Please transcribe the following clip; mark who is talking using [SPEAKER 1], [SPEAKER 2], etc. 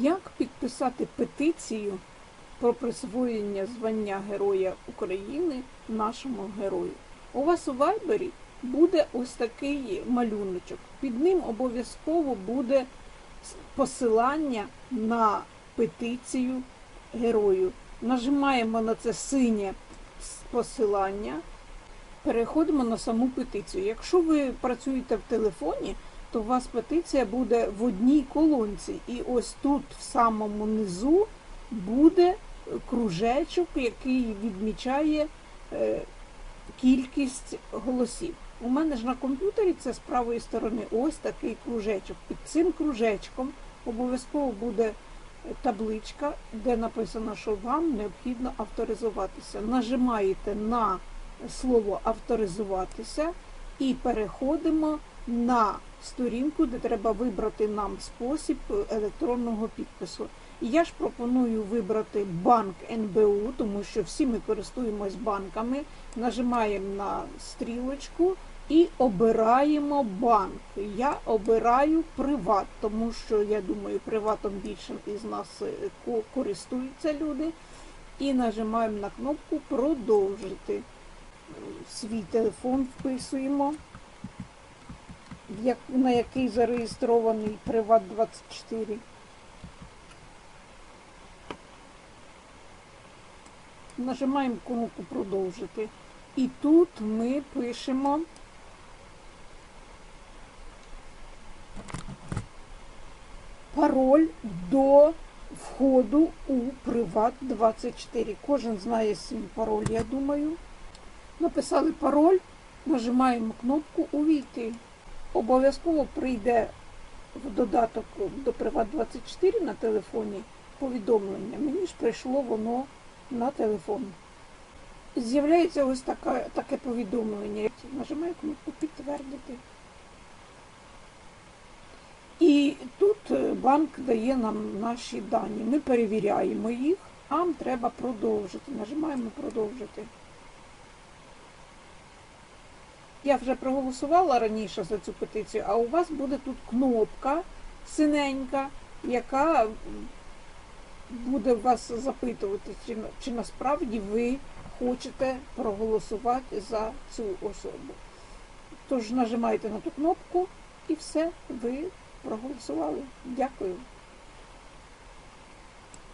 [SPEAKER 1] Як підписати петицію про присвоєння звання Героя України нашому герою? У вас у Вайбері буде ось такий малюночок. Під ним обов'язково буде посилання на петицію герою. Нажимаємо на це синє посилання, переходимо на саму петицію. Якщо ви працюєте в телефоні, то у вас петиція буде в одній колонці. І ось тут, в самому низу, буде кружечок, який відмічає е, кількість голосів. У мене ж на комп'ютері це з правої сторони ось такий кружечок. Під цим кружечком обов'язково буде табличка, де написано, що вам необхідно авторизуватися. Нажимаєте на слово авторизуватися і переходимо на сторінку, де треба вибрати нам спосіб електронного підпису. І я ж пропоную вибрати банк НБУ, тому що всі ми користуємось банками. Нажимаємо на стрілочку і обираємо банк. Я обираю приват, тому що я думаю, приватом більше із нас е, користуються люди. І нажимаємо на кнопку Продовжити. Свій телефон вписуємо, на який зареєстрований Приват 24. Нажимаємо кнопку Продовжити. І тут ми пишемо пароль до входу у Приват 24. Кожен знає свій пароль, я думаю. Написали пароль, нажимаємо кнопку Увійти. Обов'язково прийде в додаток до Приват 24 на телефоні повідомлення. Мені ж прийшло воно на телефон. З'являється ось така, таке повідомлення. Нажимаю кнопку підтвердити. І тут е, банк дає нам наші дані. Ми перевіряємо їх, нам треба продовжити. Нажимаємо продовжити. Я вже проголосувала раніше за цю петицію, а у вас буде тут кнопка синенька, яка буде вас запитувати, чи, чи насправді ви хочете проголосувати за цю особу. Тож нажимаєте на ту кнопку і все, ви проголосували. Дякую.